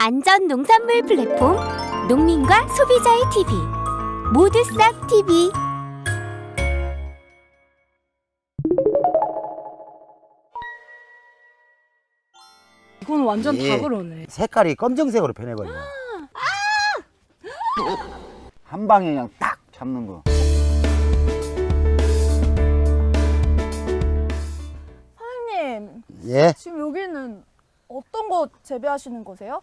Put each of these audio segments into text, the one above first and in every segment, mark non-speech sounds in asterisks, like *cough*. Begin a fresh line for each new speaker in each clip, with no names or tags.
안전 농산물 플랫폼 농민과 소비자의 TV 모두 싹 TV
이건 완전
예.
다 그러네.
색깔이 검정색으로 변해버려.
한 방에 그냥 딱 잡는 거.
사장님,
예,
지금 여기는 어떤 거 재배하시는 거세요?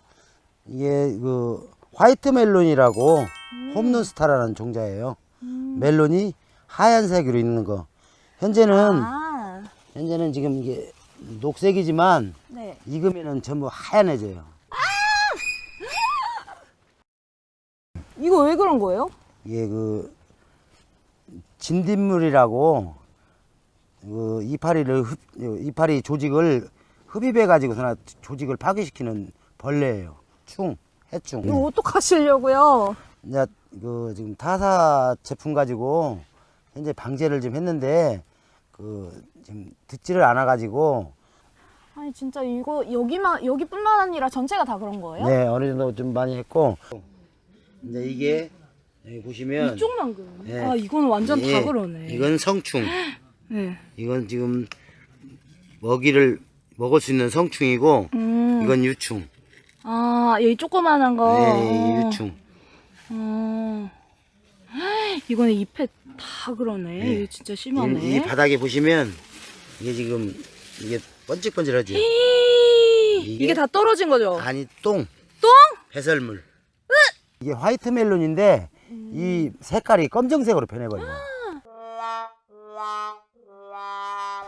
이게 그 화이트 멜론이라고 홈런스타라는 종자예요. 멜론이 하얀색으로 있는 거. 현재는
아,
현재는 지금 이게 녹색이지만
네.
익으면은 전부 하얀해져요. *gasps*
이거 왜 그런 거예요?
이게 그 진딧물이라고 그 이파리를 흡, 이파리 조직을 흡입해 가지고서나 조직을 파괴시키는 벌레예요. 충, 해충.
이거 어떡하시려고요?
이제 그 지금 타사 제품 가지고 현재 방제를 좀 했는데 그 지금 듣지를 않아 가지고
아니 진짜 이거 여기만 여기뿐만 아니라 전체가 다 그런 거예요?
네 어느 정도 좀 많이 했고 이제 이게 여기 보시면
이쪽만 그러네.
네.
아 이건 완전
이게
다 그러네.
이건 성충. *gasps*
네.
이건 지금 먹이를 먹을 수 있는 성충이고
음.
이건 유충.
아 여기 조그만한 거.
네, *gasps* 이 유충.
어. 이거는 잎에 다 그러네.
네.
이거 진짜 심하네.
이, 이 바닥에 보시면 이게 지금 이게.
이- *gasps*
이게-
이게 다 떨어진 거죠?
아니 똥.
똥?
배설물. 이게 화이트 멜론인데 이 색깔이 검정색으로 변해버려요.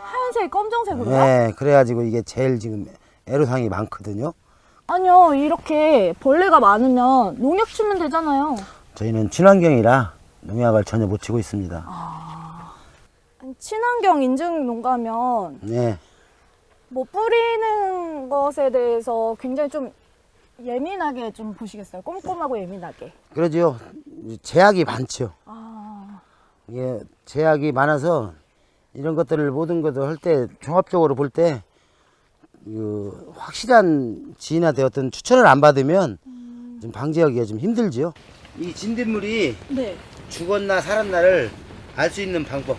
하얀색, 검정색으로요?
네, 그래가지고 이게 제일 지금 애로사항이 많거든요.
아니요, 이렇게 벌레가 많으면 농약 치면 되잖아요.
저희는 친환경이라 농약을 전혀 못 치고 있습니다.
아니, 친환경 인증 농가면
네,
뭐 뿌리는 것에 대해서 굉장히 좀 예민하게 좀 보시겠어요? 꼼꼼하고 예민하게.
그러죠. 제약이 많죠.
아,
이게 제약이 많아서 이런 것들을 모든 것을 할 때 종합적으로 볼 때 그 확실한 지인한테 어떤 추천을 안 받으면 좀 방지하기가 좀 힘들지요. 이 진딧물이
네.
죽었나 살았나를 알 수 있는 방법.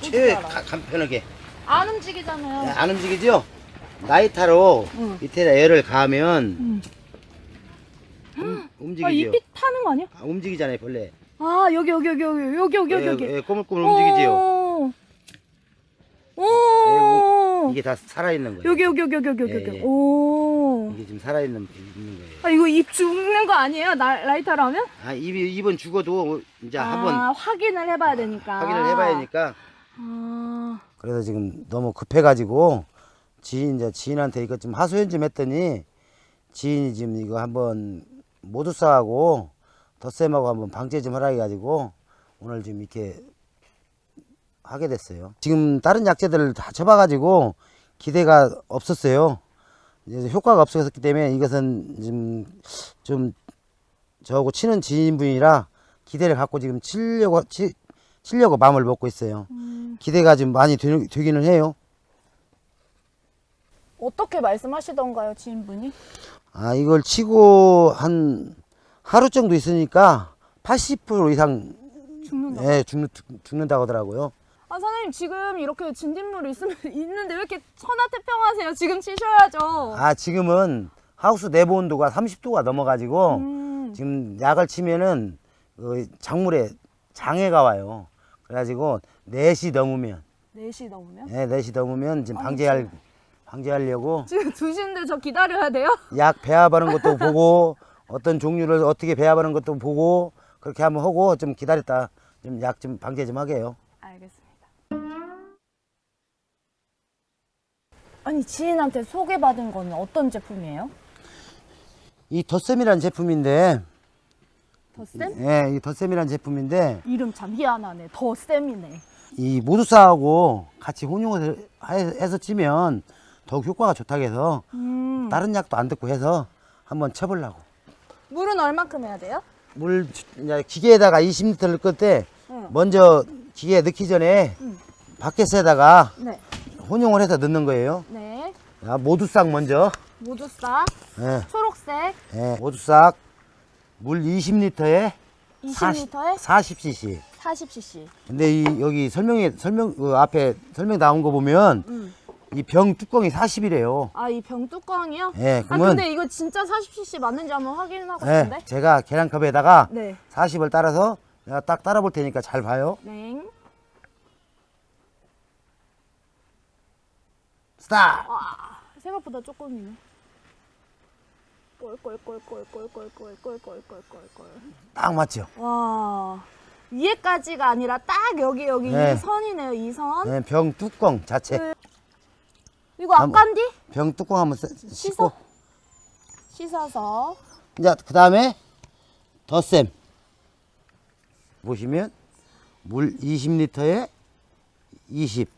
최 가- 간편하게
안 움직이잖아요.
네, 안 움직이죠? 라이터로
응.
밑에다 열을 가하면
음.
움,
아,
움직이죠.
잎이 타는 거 아니야?
아, 움직이잖아요, 벌레.
아, 여기, 여기, 여기, 여기, 여기, 여기, 여기.
예,
여기.
예, 꼬물꼬물 움직이지요.
오. 오.
이게 다 살아있는 거예요.
여기, 여기, 여기, 여기, 여기,
예,
여기.
예.
오.
이게 지금 살아있는 있는 거예요.
아, 이거 잎 죽는 거 아니에요? 나, 라이터로 하면?
아, 입이 입은 죽어도 이제
아,
한번
확인을 해봐야 되니까.
확인을 해봐야 하니까.
아,
그래서 지금 너무 급해가지고 지인 이제 지인한테 이것 좀 하소연 좀 했더니 지인이 지금 이거 한번 모두싸하고 덧셈하고 한번 방제 좀 하라 해가지고 오늘 지금 이렇게 하게 됐어요. 지금 다른 약재들을 다 쳐봐가지고 기대가 없었어요. 효과가 없었기 때문에 이것은 지금 좀 저하고 친한 지인분이라 기대를 갖고 지금 치려고 치, 치려고 마음을 먹고 있어요. 기대가 좀 많이 되, 되기는 해요.
어떻게 말씀하시던가요, 지인분이?
아 이걸 치고 한 하루 정도 있으니까 80% 이상
죽는다.
예, 죽는, 죽는다고 하더라고요.
아, 사장님, 지금 이렇게 진딧물이 있으면, *laughs* 있는데 왜 이렇게 천하태평하세요? 지금 치셔야죠.
아 지금은 하우스 내부 온도가 30도가 넘어가지고
음.
지금 약을 치면은 그 작물에 장애가 와요. 그래가지고 4시 넘으면
4시 넘으면?
예, 4시 넘으면 지금 방제할 방제하려고
지금 2시인데 저 기다려야 돼요? *laughs*
약 배합하는 것도 보고 어떤 종류를 어떻게 배합하는 것도 보고 그렇게 한번 하고 좀 기다렸다 좀 약 좀 방제 좀 하게 요
아니, 지인한테 소개받은 거는 어떤 제품이에요?
이 덧셈이라는 제품인데
더쌤?
예, 이 덧셈이라는 제품인데
이름 참 희한하네. 더쌤이네.
이 모두사하고 같이 혼용을 해- 해서 치면 더욱 효과가 좋다고 해서
음.
다른 약도 안 듣고 해서 한번 쳐보려고
물은 얼만큼 해야 돼요?
물 이제 기계에다가 20리터 넣을 건데
응.
먼저 기계에 넣기 전에
응.
바켓에다가
네.
혼용을 해서 넣는 거예요
네.
자, 모두싹 먼저
모두싹,
예.
초록색,
예, 모두싹 물 20리터에
20리터에
40cc.
40cc.
근데 이 여기 설명에 설명 그 앞에 설명 나온 거 보면
음.
이 병 뚜껑이 40이래요.
아 이 병 뚜껑이요?
예,
아
그러면
근데 이거 진짜 40cc 맞는지 한번 확인하고
예,
싶은데.
제가 계량컵에다가
네.
40을 따라서 내가 딱 따라 볼 테니까 잘 봐요.
네.
스탑.
생각보다 조금이네. 꼴꼴꼴꼴꼴꼴꼴꼴꼴꼴꼴꼴.
딱 맞죠?
와 위에까지가 아니라 딱 여기 여기
네.
이 선이네요 이 선.
네, 병 뚜껑 자체.
이거
한번-
아까인디
병 뚜껑 한번 씻- 씻고.
씻어서
이제 그 다음에 덧셈. 보시면 물 20리터에 20.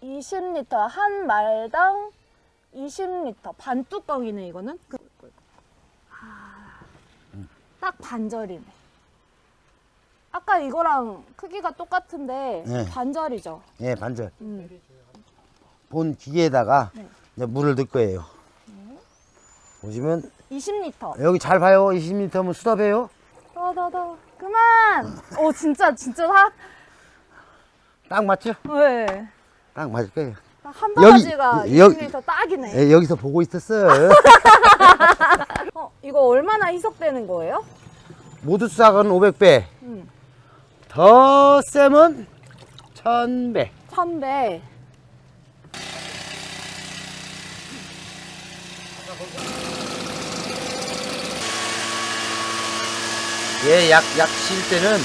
물 20리터 한 말당 20리터 반 뚜껑이네 이거는. 그- 아, 딱 반절이네. 아까 이거랑 크기가 똑같은데
네.
반절이죠.
예, 반절.
음.
본 기계에다가
네.
이제 물을 넣을 거예요. 보시면
20리터.
여기 잘 봐요. 20리터면 수답해요.
더더 더. 그만. 오 진짜 진짜 다.
딱 맞죠?
네.
딱 맞을 거예요.
한
여기,
바가지가
여기-
20리터 딱이네.
예, 여기서 보고 있었어요. *laughs*
어, 이거 얼마나 희석되는 거예요?
모두 싹은 500배.
음.
더 셈은 1000배.
1000배.
예, 약, 약 칠 때는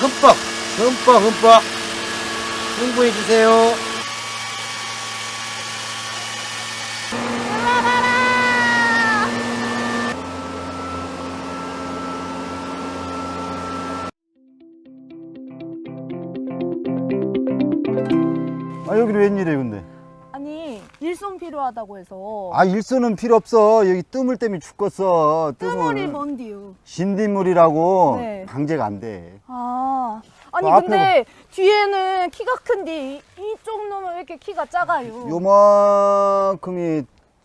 흠뻑, 흠뻑, 흠뻑. 충분히 주세요.
웬일이에요 근데
아니, 일손 필요하다고 해서.
아 일손은 필요 없어 여기 뜸을 때문에 죽겠어 뜸을
뭔디요?
진딧물이라고
네.
방제가 안돼
아. 아니,
그 앞에
근데 뒤에는 키가 큰데 이- 이쪽 놈은 왜 이렇게 키가 작아요?
요만큼이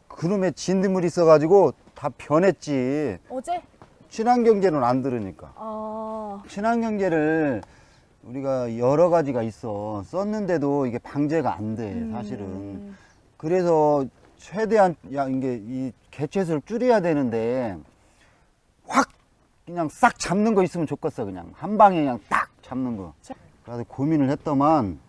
그놈에 진딧물이 있어가지고 다 변했지
어제?
친환경제는 안 들으니까
아.
친환경제를 우리가 여러 가지가 있어. 썼는데도 이게 방제가 안 돼 사실은.
음.
그래서 최대한 야 이게 이 개체수를 줄여야 되는데 확 그냥 싹 잡는 거 있으면 좋겠어 그냥. 한 방에 그냥 딱 잡는 거. 그래서 고민을 했더만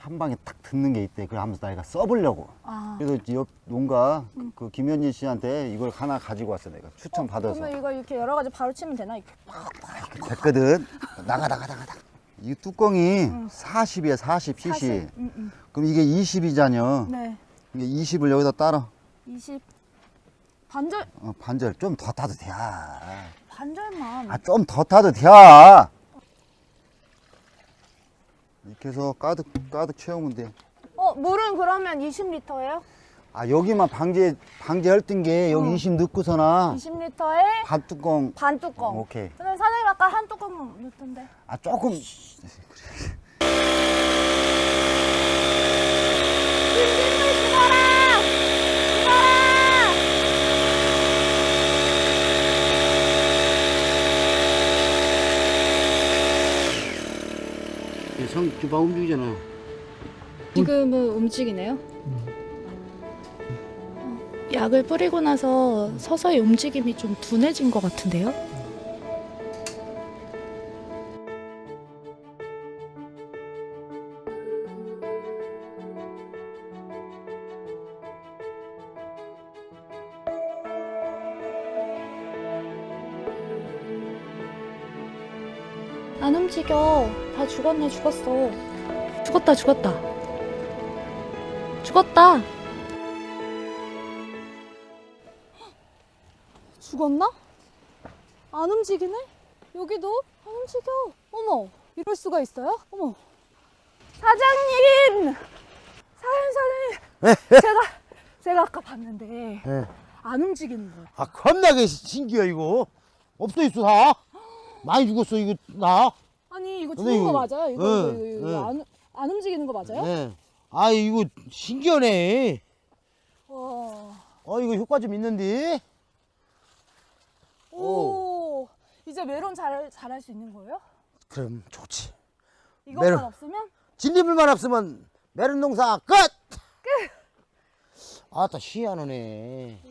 한 방에 딱 듣는 게 있대 그래 하면서 내가 써보려고
아.
그래서 옆 농가 그 김현진 씨한테 이걸 하나 가지고 왔어 내가 추천 받아서
그러면 이거 이렇게 여러 가지 바로 치면 되나? 이렇게.
됐거든 나가 나가 나가 나가 이 뚜껑이 40이야 40 cc
사실. 음, 음.
그럼 이게 20이잖여
네.
이게 20을 여기다 따라
20. 반절,
어, 반절 좀 더 타도 돼.
반절만.
아, 좀 더 타도 돼. 이렇게 해서 가득 가득 채우면 돼.
어, 물은 그러면 20리터예요?
아, 여기만 방제 방제할 뜬게 여기
어.
20 넣고서나
20리터에
반 뚜껑
반 뚜껑.
오케이.
근데 사장님 아까 한 뚜껑 넣던데.
아, 조금
진딧물 죽어라! 죽어라!
성 주방 움직이잖아.
지금은 움직이네요. 어, 약을 뿌리고 나서 서서히 움직임이 좀 둔해진 것 같은데요? 안 움직여. 다 죽었네, 죽었어. 죽었다, 죽었다. 죽었다.
죽었나? 안 움직이네? 여기도 안 움직여. 어머, 이럴 수가 있어요? 어머. 사장님! 사장님, 사장님. 제가, 제가 아까 봤는데
예.
안 움직이는 거예요.
아, 겁나게 신기해, 이거. 없어 있어, 다. 많이 죽었어, 이거, 나.
아니, 이거 죽은
거
맞아요? 이거,
네,
이거, 이거, 이거
네.
안, 안 움직이는 거 맞아요?
예. 아, 이거 신기하네.
와.
어 이거 효과 좀 있는데
오, 이제 메론 잘 잘할 수 있는 거예요?
그럼 좋지
이것만
메론.
없으면
진리불만 없으면 메론 농사 끝! 끝! 아따 희한하네